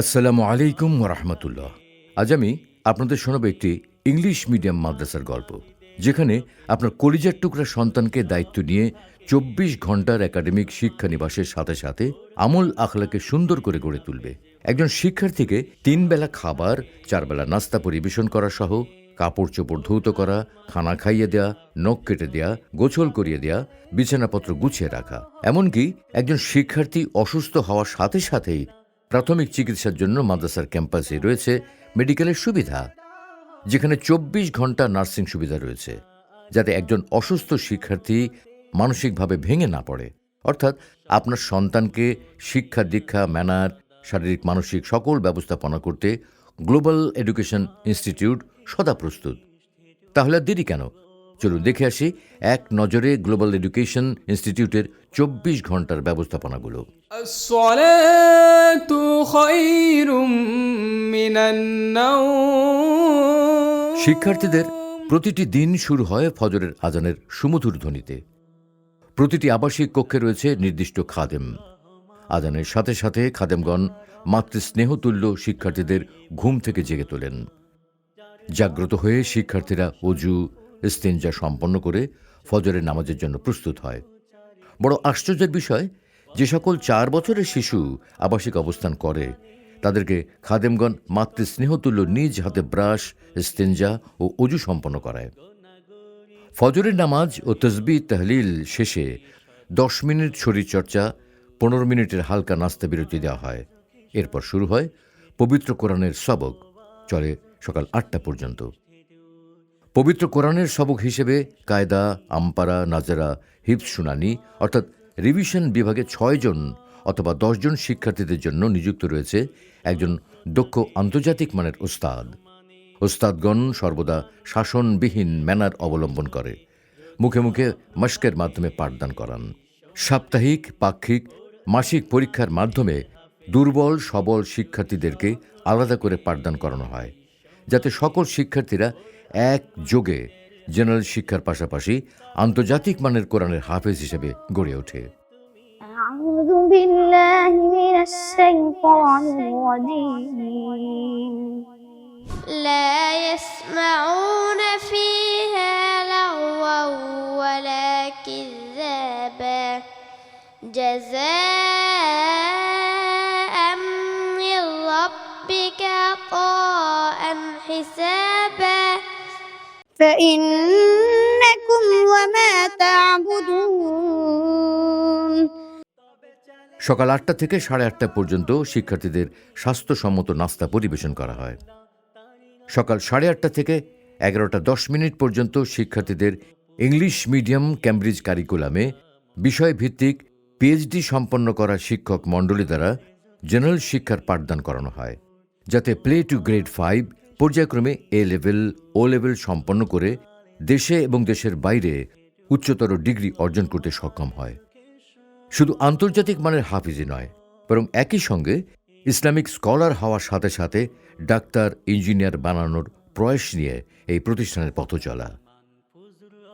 আসসালামু আলাইকুম রহমতুল্লাহ আজ আমি আপনাদের শোনাবো একটি ইংলিশ মিডিয়াম মাদ্রাসার গল্প, যেখানে আপনার কলিজার টুকরা সন্তানকে দায়িত্ব নিয়ে চব্বিশ ঘণ্টার একাডেমিক শিক্ষা নিবাসের সাথে সাথে আমল আখলাকে সুন্দর করে গড়ে তুলবে। একজন শিক্ষার্থীকে তিন বেলা খাবার চার বেলা নাস্তা পরিবেশন করা সহ কাপড় চোপড় ধৌত করা, খানা খাইয়ে দেয়া, নখ কেটে দেয়া, গোছল করিয়ে দেয়া, বিছানাপত্র গুছিয়ে রাখা। এমনকি একজন শিক্ষার্থী অসুস্থ হওয়ার সাথে সাথেই প্রাথমিক চিকিৎসার জন্য মাদ্রাসার ক্যাম্পাসে রয়েছে মেডিকেলের সুবিধা, যেখানে চব্বিশ ঘণ্টা নার্সিং সুবিধা রয়েছে, যাতে একজন অসুস্থ শিক্ষার্থী মানসিকভাবে ভেঙে না পড়ে। অর্থাৎ আপনার সন্তানকে শিক্ষা, দীক্ষা, ম্যানার, শারীরিক, মানসিক সকল ব্যবস্থাপনা করতে গ্লোবাল এডুকেশন ইনস্টিটিউট সদা প্রস্তুত। তাহলে দেরি কেন? চলুন দেখে আসি এক নজরে গ্লোবাল এডুকেশন ইনস্টিটিউটের চব্বিশ ঘণ্টার ব্যবস্থাপনাগুলো। শিক্ষার্থীদের প্রতিটি দিন শুরু হয় ফজরের আজানের সুমধুর ধ্বনিতে। প্রতিটি আবাসিক কক্ষে রয়েছে নির্দিষ্ট খাদেম। আজানের সাথে সাথে খাদেমগণ মাতৃস্নেহতুল্য শিক্ষার্থীদের ঘুম থেকে জেগে তোলেন। জাগ্রত হয়ে শিক্ষার্থীরা অজু ইস্তেঞ্জা সম্পন্ন করে ফজরের নামাজের জন্য প্রস্তুত হয়। বড় আশ্চর্যের বিষয়, যে সকল চার বছরের শিশু আবাসিক অবস্থান করে, তাদেরকে খাদেমগণ মাতৃস্নেহতুল্য নিজ হাতে ব্রাশ ইস্তেঞ্জা ও অজু সম্পন্ন করায়। ফজরের নামাজ ও তসবি তহলিল শেষে দশ মিনিট শরীরচর্চা পনেরো মিনিটের হালকা নাস্তা বিরতি দেওয়া হয়। এরপর শুরু হয় পবিত্র কোরআনের সবক, চলে সকাল আটটা পর্যন্ত। পবিত্র কোরআনের সবক হিসেবে কায়দা, আমপারা, নাজারা হিপস শুনানি, অর্থাৎ রিভিশন বিভাগে ছয়জন অথবা দশজন শিক্ষার্থীদের জন্য নিযুক্ত রয়েছে একজন দক্ষ আন্তর্জাতিক মানের ওস্তাদ। ওস্তাদগণ সর্বদা শাসনবিহীন ম্যানার অবলম্বন করে। মুখে মুখে মস্কের মাধ্যমে পাঠদান করান। সাপ্তাহিক, পাক্ষিক, মাসিক পরীক্ষার মাধ্যমে দুর্বল, সবল শিক্ষার্থীদেরকে আলাদা করে পাঠদান করানো হয়। যাতে সকল শিক্ষার্থীরা এক যোগে জেনারেল শিক্ষার পাশাপাশি আন্তর্জাতিক মানের কোরআনের হাফেজ হিসেবে গড়ে ওঠে أعوذ بالله من الشيطان الرجيم لا يسمعون فيها لغوا ولا كذابا جزاء من ربك عطاء حسابا فإنكم وما تعبدون সকাল আটটা থেকে সাড়ে আটটা পর্যন্ত শিক্ষার্থীদের স্বাস্থ্যসম্মত নাস্তা পরিবেশন করা হয় সকাল সাড়ে আটটা থেকে এগারোটা দশ মিনিট পর্যন্ত শিক্ষার্থীদের ইংলিশ মিডিয়াম ক্যামব্রিজ কারিকুলামে বিষয়ভিত্তিক পিএইচডি সম্পন্ন করা শিক্ষক মণ্ডলী দ্বারা জেনারেল শিক্ষার পাঠদান করানো হয় যাতে প্লে টু গ্রেড ফাইভ পর্যায়ক্রমে এ লেভেল, ও লেভেল সম্পন্ন করে দেশে এবং দেশের বাইরে উচ্চতর ডিগ্রি অর্জন করতে সক্ষম হয়। শুধু আন্তর্জাতিক মানের হাফিজি নয়, বরং একই সঙ্গে ইসলামিক স্কলার হওয়ার সাথে সাথে ডাক্তার, ইঞ্জিনিয়ার বানানোর প্রয়াস নিয়ে এই প্রতিষ্ঠানের পথ চলা।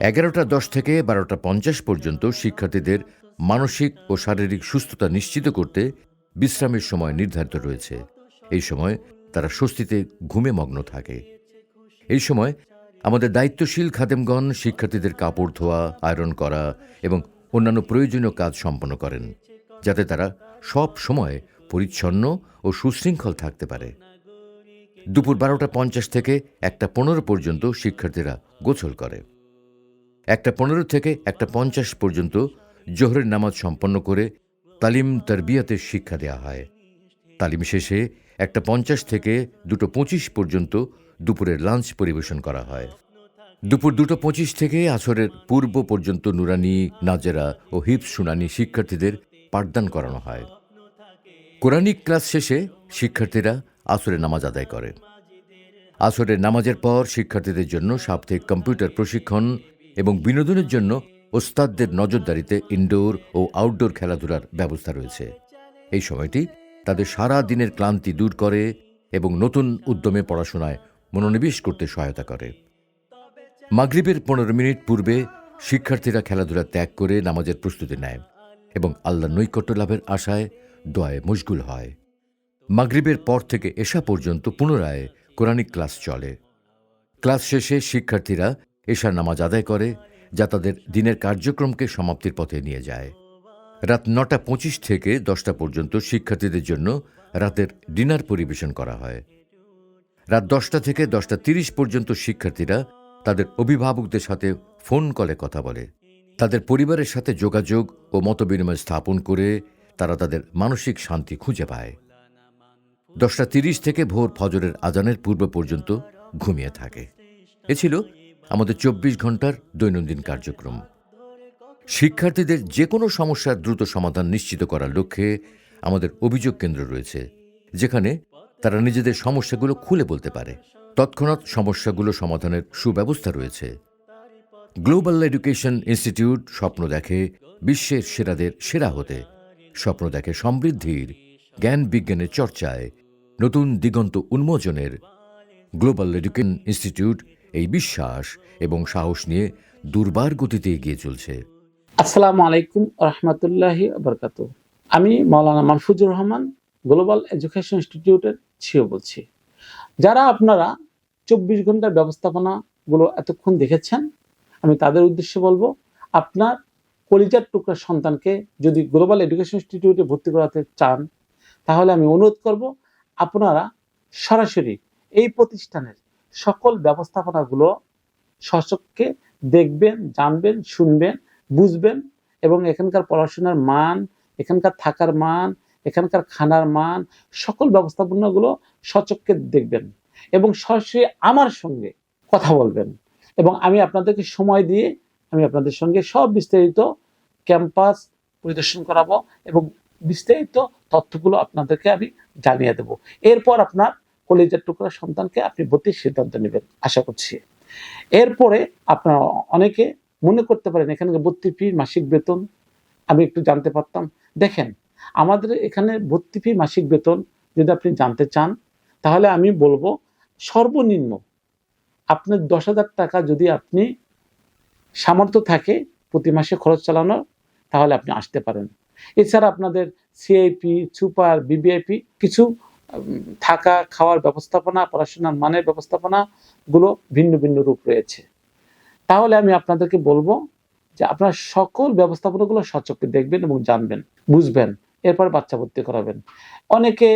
এগারোটা দশ থেকে বারোটা পঞ্চাশ পর্যন্ত শিক্ষার্থীদের মানসিক ও শারীরিক সুস্থতা নিশ্চিত করতে বিশ্রামের সময় নির্ধারিত রয়েছে। এই সময় তারা স্বস্তিতে ঘুমে মগ্ন থাকে। এই সময় আমাদের দায়িত্বশীল খাদেমগণ, শিক্ষার্থীদের কাপড় ধোয়া, আয়রন করা এবং অন্যান্য প্রয়োজনীয় কাজ সম্পন্ন করেন, যাতে তারা সব সময় পরিচ্ছন্ন ও সুশৃঙ্খল থাকতে পারে। দুপুর বারোটা পঞ্চাশ থেকে একটা পনেরো পর্যন্ত শিক্ষার্থীরা গোছল করে। একটা পনেরো থেকে একটা পঞ্চাশ পর্যন্ত জোহরের নামাজ সম্পন্ন করে তালিম তরবিয়াতের শিক্ষা দেওয়া হয়। তালিম শেষে একটা পঞ্চাশ থেকে দুটো পঁচিশ পর্যন্ত দুপুরের লাঞ্চ পরিবেশন করা হয়। দুপুর দুটো পঁচিশ থেকে আসরের পূর্ব পর্যন্ত নুরানি, নাজেরা ও হিপস শুনানি শিক্ষার্থীদের পাঠদান করানো হয়। কোরআনিক ক্লাস শেষে শিক্ষার্থীরা আসরের নামাজ আদায় করে। আসরের নামাজের পর শিক্ষার্থীদের জন্য সাপ্তাহিক কম্পিউটার প্রশিক্ষণ এবং বিনোদনের জন্য ওস্তাদদের নজরদারিতে ইনডোর ও আউটডোর খেলাধুলার ব্যবস্থা রয়েছে। এই সময়টি তাদের সারা দিনের ক্লান্তি দূর করে এবং নতুন উদ্যমে পড়াশোনায় মনোনিবেশ করতে সহায়তা করে। মাগরিবের পনেরো মিনিট পূর্বে শিক্ষার্থীরা খেলাধুলা ত্যাগ করে নামাজের প্রস্তুতি নেয় এবং আল্লাহ নৈকট্য লাভের আশায় দোয়ায় মশগুল হয়। মাগরিবের পর থেকে এশা পর্যন্ত পুনরায় কোরআনিক ক্লাস চলে। ক্লাস শেষে শিক্ষার্থীরা এশার নামাজ আদায় করে যা তাদের দিনের কার্যক্রমকে সমাপ্তির পথে নিয়ে যায়। রাত নটা পঁচিশ থেকে দশটা পর্যন্ত শিক্ষার্থীদের জন্য রাতের ডিনার পরিবেশন করা হয়। রাত দশটা থেকে দশটা তিরিশ পর্যন্ত শিক্ষার্থীরা তাদের অভিভাবকদের সাথে ফোন কলে কথা বলে। তাদের পরিবারের সাথে যোগাযোগ ও মতবিনিময় স্থাপন করে তারা তাদের মানসিক শান্তি খুঁজে পায়। দশটা তিরিশ থেকে ভোর ফজরের আজানের পূর্ব পর্যন্ত ঘুমিয়ে থাকে। এ ছিল আমাদের চব্বিশ ঘণ্টার দৈনন্দিন কার্যক্রম। শিক্ষার্থীদের যে কোনো সমস্যার দ্রুত সমাধান নিশ্চিত করার লক্ষ্যে আমাদের অভিযোগ কেন্দ্র রয়েছে, যেখানে তারা নিজেদের সমস্যাগুলো খুলে বলতে পারে। তৎক্ষণাৎ সমস্যাগুলো সমাধানের সুব্যবস্থা রয়েছে। গ্লোবাল এডুকেশন ইনস্টিটিউট স্বপ্ন দেখে বিশ্বের সেরাদের সেরা হতে। স্বপ্ন দেখে সমৃদ্ধির, জ্ঞান বিজ্ঞানের চর্চায় নতুন দিগন্ত উন্মোচনের। গ্লোবাল এডুকেশন ইনস্টিটিউট এই বিশ্বাস এবং সাহস নিয়ে দুর্বার গতিতে এগিয়ে চলছে। আসসালামু আলাইকুম রহমতুল্লাহি বরকাত আমি মাওলানা মানফুজুর রহমান, গ্লোবাল এডুকেশন ইনস্টিটিউটের ছিও বলছি। যারা আপনারা চব্বিশ ঘণ্টার ব্যবস্থাপনাগুলো এতক্ষণ দেখেছেন, আমি তাদের উদ্দেশ্যে বলব, আপনার কলিজার টুকরার সন্তানকে যদি গ্লোবাল এডুকেশন ইনস্টিটিউটে ভর্তি করাতে চান, তাহলে আমি অনুরোধ করব, আপনারা সরাসরি এই প্রতিষ্ঠানের সকল ব্যবস্থাপনাগুলো সচককে দেখবেন, জানবেন, শুনবেন বুঝবেন এবং এখানকার পড়াশোনার মান, এখানকার থাকার মান, এখানকার খানার মান, সকল ব্যবস্থাপনাগুলো সচককে দেখবেন এবং সরাসরি আমার সঙ্গে কথা বলবেন এবং আমি আপনাদেরকে সময় দিয়ে আমি আপনাদের সঙ্গে সব বিস্তারিত ক্যাম্পাস পরিদর্শন করাবো এবং বিস্তারিত তথ্যগুলো আপনাদেরকে আমি জানিয়ে দেব। এরপর আপনার কলেজের টুকরা সন্তানকে আপনি ভর্তির সিদ্ধান্ত নেবেন, আশা করছি। এরপরে আপনারা অনেকে মনে করতে পারেন, এখানে ভর্তি ফি মাসিক বেতন, আমি একটু জানতে পারতাম। দেখেন, আমাদের এখানে ভর্তি ফি মাসিক বেতন যদি আপনি জানতে চান, তাহলে আমি বলব সর্বনিম্ন আপনার দশ হাজার টাকা যদি আপনি সামর্থ্য থাকে প্রতি মাসে খরচ চালানো, তাহলে আপনি আসতে পারেন। এছাড়া আপনাদের সিআইপি সুপার বিবিআইপি কিছু থাকা, খাওয়ার ব্যবস্থাপনা, পড়াশোনার মানের ব্যবস্থাপনাগুলো ভিন্ন ভিন্ন রূপ রয়েছে। তাহলে আমি আপনাদেরকে বলব যে আপনার সকল ব্যবস্থাপনাগুলো সচক্ষে দেখবেন এবং জানবেন, বুঝবেন, এরপর বাচ্চা ভর্তি করাবেন। অনেকে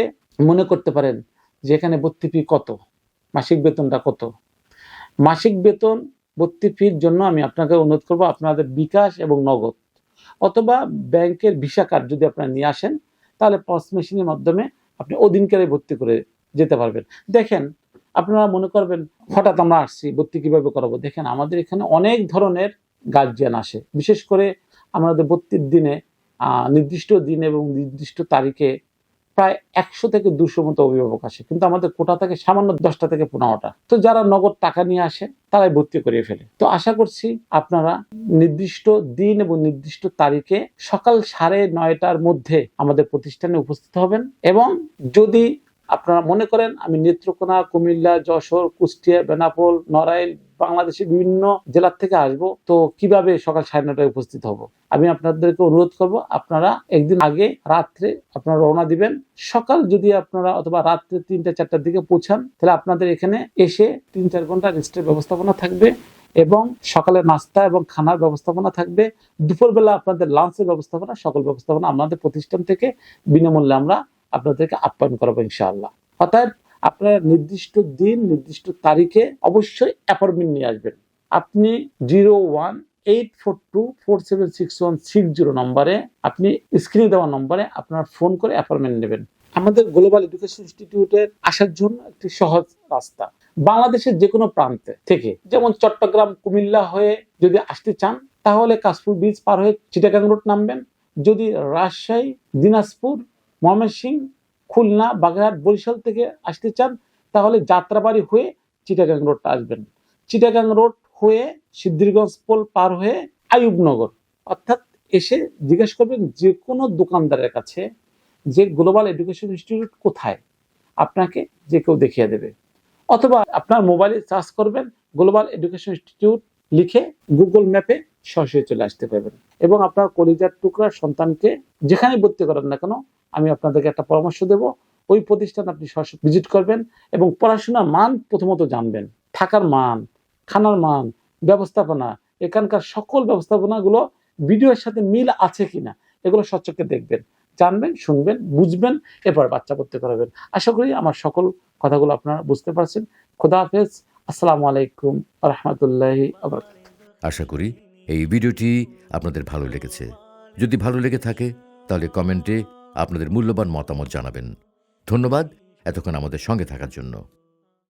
মনে করতে পারেন যে এখানে ভর্তি ফি কত, মাসিক বেতনটা কত? মাসিক বেতন ভর্তি ফির জন্য আমি আপনাকে অনুরোধ করব আপনাদের বিকাশ এবং নগদ, অথবা ব্যাংকের ভিসা কার্ড যদি আপনারা নিয়ে আসেন, তাহলে পস মেশিনের মাধ্যমে আপনি অধীনকারে ভর্তি করে যেতে পারবেন। দেখেন আপনারা মনে করবেন, হঠাৎ আমরা আসছি, ভর্তি কীভাবে করাবো? দেখেন, আমাদের এখানে অনেক ধরনের গার্জিয়ান আসে। বিশেষ করে আমাদের ভর্তির দিনে নির্দিষ্ট দিন এবং নির্দিষ্ট তারিখে প্রায় একশো থেকে দুশো মতো অভিভাবক আসে। কিন্তু আমাদের কোটা থেকে সামান্য দশটা থেকে পনেরোটা। তো যারা নগদ টাকা নিয়ে আসে, তারাই ভর্তি করিয়ে ফেলে। তো আশা করছি আপনারা নির্দিষ্ট দিন এবং নির্দিষ্ট তারিখে সকাল সাড়ে নয়টার মধ্যে আমাদের প্রতিষ্ঠানে উপস্থিত হবেন এবং যদি আপনারা মনে করেন, আমি নেত্রকোনা, কুমিল্লা, যশোর, কুষ্টিয়া, বেনাপোল, নড়াইল, বাংলাদেশের বিভিন্ন জেলার থেকে আসব। তো কীভাবে সকাল সাড়ে নটায় উপস্থিত হব? আমি আপনাদেরকে অনুরোধ করব, আপনারা একদিন আগে রাত্রে আপনারা রওনা দিবেন। সকাল যদি আপনারা অথবা রাত্রে তিনটা, চারটার দিকে পৌঁছান, তাহলে আপনাদের এখানে এসে তিন, চার ঘণ্টা রেস্টের ব্যবস্থাপনা থাকবে এবং সকালে নাস্তা এবং খানার ব্যবস্থাপনা থাকবে। দুপুরবেলা আপনাদের লাঞ্চের ব্যবস্থাপনা, সকল ব্যবস্থাপনা আমাদের প্রতিষ্ঠান থেকে বিনামূল্যে আমরা আপনাদেরকে আপ্যায়ন করাবো ইনশাআল্লাহ। অর্থাৎ আপনারা নির্দিষ্ট দিন, নির্দিষ্ট তারিখে অবশ্যই অ্যাপয়েন্টমেন্ট নিয়ে আসবেন। আপনি zero one eight four two four seven six one six zero নম্বরে, আপনি স্ক্রিনে দেওয়া নম্বরে আপনার ফোন করে অ্যাপয়েন্টমেন্ট নেবেন। আমাদের গ্লোবাল এডুকেশন ইনস্টিটিউটের আসার জন্য একটি সহজ রাস্তা। বাংলাদেশের যে কোনো প্রান্তে থেকে, যেমন চট্টগ্রাম, কুমিল্লা হয়ে যদি আসতে চান, তাহলে কাশপুর বীচ পার হয়ে চিটাগাং রোড নামবেন। যদি রাজশাহী, দিনাজপুর ময়মনসিংহ খুলনা, বাগেরহাট, বরিশাল থেকে আসতে চান, তাহলে যাত্রাবাড়ি হয়ে চিটাগাং রোডটা আসবেন। চিটাগাং রোড হয়ে সিদ্ধিরগঞ্জ পোল পার হয়ে আয়ুবনগর অর্থাৎ এসে জিজ্ঞেস করবেন যে কোনো দোকানদারের কাছে যে গ্লোবাল এডুকেশন ইনস্টিটিউট কোথায়, আপনাকে যে কেউ দেখিয়ে দেবে। অথবা আপনার মোবাইলে সার্চ করবেন গ্লোবাল এডুকেশন ইনস্টিটিউট লিখে গুগল ম্যাপে সরাসরি চলে আসতে পারবেন। এবং আপনার কলিজার টুকরার সন্তানকে যেখানে ভর্তি করেন না কেন আমি আপনাদেরকে একটা পরামর্শ দেব। ওই প্রতিষ্ঠান আপনি সরাসরি ভিজিট করবেন এবং পড়াশোনার মান প্রথমত জানবেন। থাকার মান, খানার মান, ব্যবস্থাপনা, এখানকার সকল ব্যবস্থাপনাগুলো ভিডিওর সাথে মিল আছে কিনা, এগুলো সচক্ষে দেখবেন, জানবেন, শুনবেন, বুঝবেন, এরপর বাচ্চা করতে করাবেন। আশা করি আমার সকল কথাগুলো আপনারা বুঝতে পারছেন। খোদা হাফেজ। আসসালামু আলাইকুম রহমতুল্লাহি আশা করি এই ভিডিওটি আপনাদের ভালো লেগেছে। যদি ভালো লেগে থাকে, তাহলে কমেন্টে আপনাদের মূল্যবান মতামত জানাবেন। ধন্যবাদ এতক্ষণ আমাদের সঙ্গে থাকার জন্য।